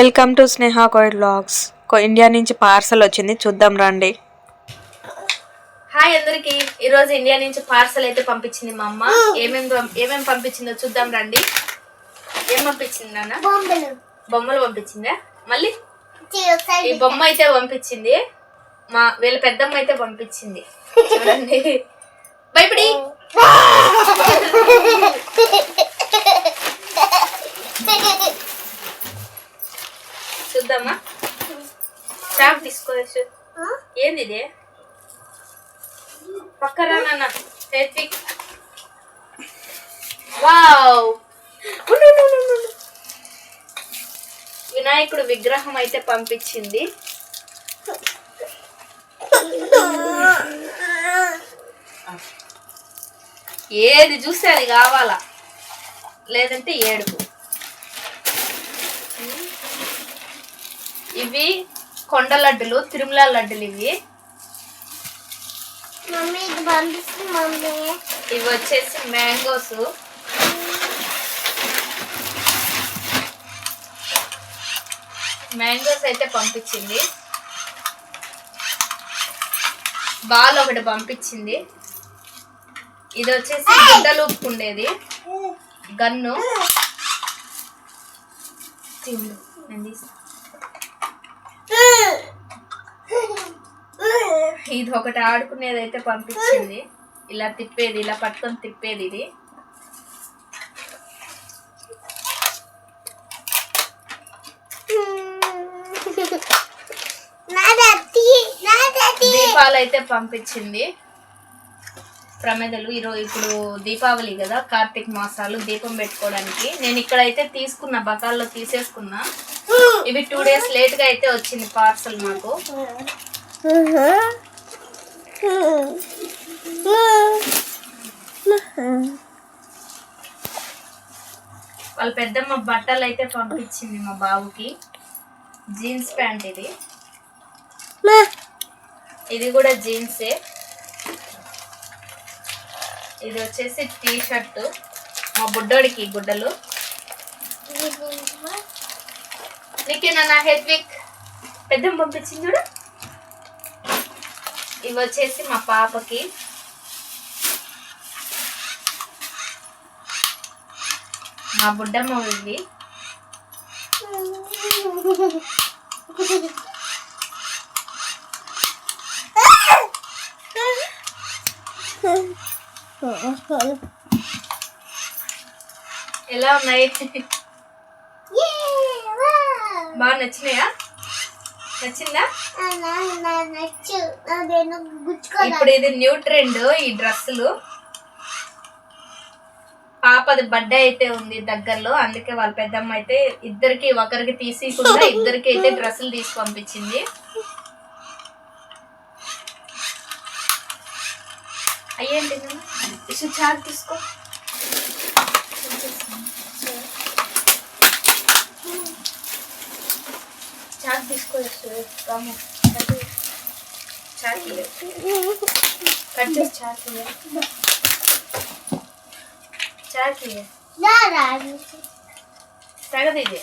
Welcome to Sneha కోయిడ్ blogs India నుంచి parcel వచ్చింది. చూద్దాం రండి. హాయ్ అందరికి. ఈ రోజు ఇండియా నుంచి పార్సల్ అయితే పంపించింది మా అమ్మ. ఏమేం పం- ఏమేం పంపించిందో చూద్దాం రండి. ఏం పంపించింది నాన్న? బొమ్మలు. బొమ్మలు పంపించిందా? మళ్ళీ? ఈ బొమ్మ అయితే పంపించింది. మా వీళ్ళ పెద్దమ్మ అయితే పంపించింది. చూడండి. భయపడి. తీసుకోవచ్చు ఏంది ఇది? నాన్న వావ్. వినాయకుడు విగ్రహం అయితే పంపించింది. ఏది చూస్తే అది కావాలా? లేదంటే ఏడుపు. ఇవి కొండ లడ్డులు తిరుమల లడ్డులు ఇవి. ఇవి వచ్చేసి మ్యాంగోస్. మ్యాంగోస్ అయితే పంపించింది. బాల్ ఒకటి పంపించింది. ఇది వచ్చేసి గుడ్డలు ఉండేది గన్ను. తిండు. నేను తీస్తా. ఇది ఒకటి ఆడుకునేది అయితే పంపించింది. ఇలా తిప్పేది ఇలా పట్టుకొని తిప్పేది ఇది. దీపాలు అయితే పంపించింది. ప్రమేదలు ఈరోజు ఇప్పుడు దీపావళి కదా కార్తీక మాసాలు దీపం పెట్టుకోవడానికి. నేను ఇక్కడైతే తీసుకున్న బకాల్లో తీసేసుకున్నా. ఇవి టూ డేస్ లేట్గా అయితే వచ్చింది పార్సల్ మాకు. వాళ్ళ పెద్దమ్మ బట్టలు అయితే పంపించింది మా బాబుకి. జీన్స్ ప్యాంట్ ఇది. ఇది కూడా జీన్సే. ఇది వచ్చేసి టీ షర్ట్ మా బుడ్డోడికి గుడ్డలు నీకేనా నా హెడ్విక్? పెద్దమ్మ పంపించింది చూడు. ఇవి వచ్చేసి మా పాపకి. మా బుడ్డమ్మ ఇవి ఎలా ఉన్నాయి? బాగా నచ్చినాయా? నచ్చిందా? ఇప్పుడు ఇది న్యూ ట్రెండ్ ఈ డ్రెస్సులు. పాపది బర్త్డే అయితే ఉంది దగ్గరలో అందుకే వాళ్ళ పెద్దమ్మ అయితే ఇద్దరికి ఒకరికి తీసికుండా ఇద్దరికి అయితే డ్రెస్సులు తీసి పంపించింది. అయ్యేంటి చాట్ తీసుకో. చాట్ తీసుకో ఇసు. రాము ఇవ్వు. కట్ చేసి ఇవ్వు. రారా తగదు ఇది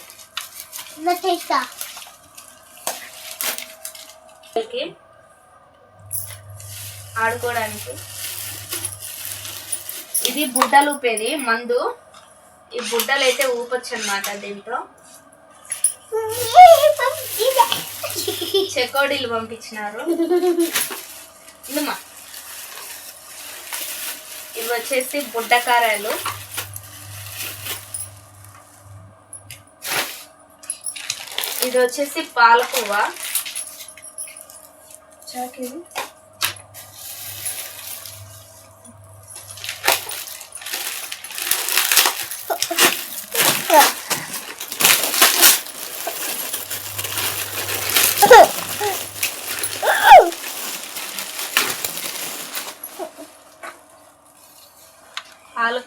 ఆడుకోవడానికి ఇది బుడ్డలు ఊపేది మందు. ఈ బుడ్డలు అయితే ఊపొచ్చు అనమాట దీంట్లో చెకోడీలు పంపించినారు. ఇది ఇవి వచ్చేసి బుడ్డకారాయలు. ఇది వచ్చేసి పాలకోవ. చాకేది?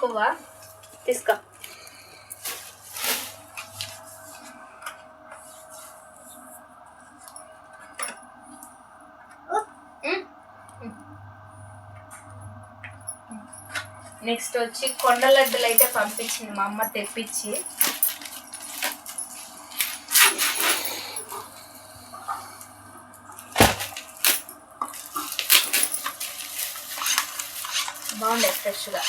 కొవ్వా తీసుకో. నెక్స్ట్ వచ్చి కొండ లడ్డులు అయితే పంపించింది మా అమ్మ తెప్పించి. బాగుండే ఫ్రెష్గా.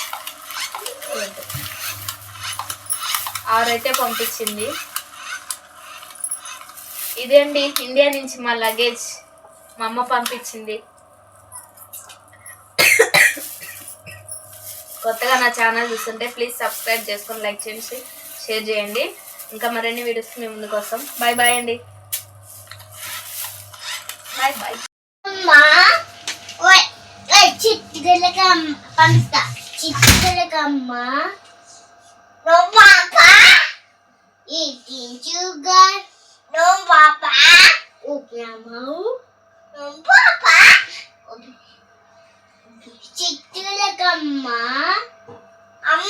ఆరైతే పంపించింది. ఇదేంటి? ఇండియా నుంచి మా లగేజ్ మా అమ్మ పంపించింది. కొత్తగా నా ఛానల్ చూస్తుంటే ప్లీజ్ సబ్స్క్రైబ్ చేసుకొని లైక్ చేసి షేర్ చేయండి. ఇంకా మరిన్ని వీడియోస్ మీ ముందు కోసం బాయ్ బాయ్ అండి. Bye bye. పంపిస్తా. చిట్టుగలకమ్మ నో ఇది ఈటింగ్ షుగర్ నో పాప ఓకే అమ్మా అమ్మ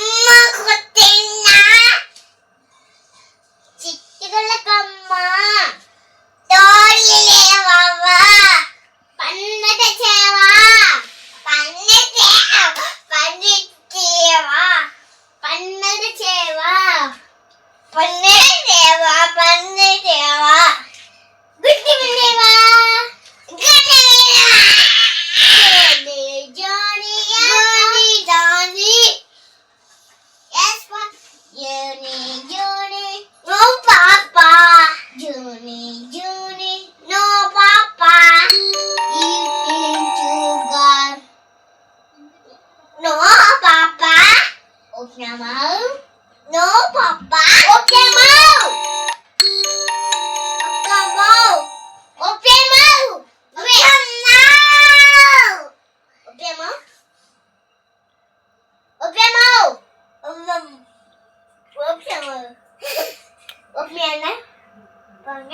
Open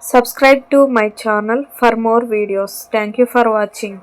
Subscribe to my channel for more videos. Thank you for watching.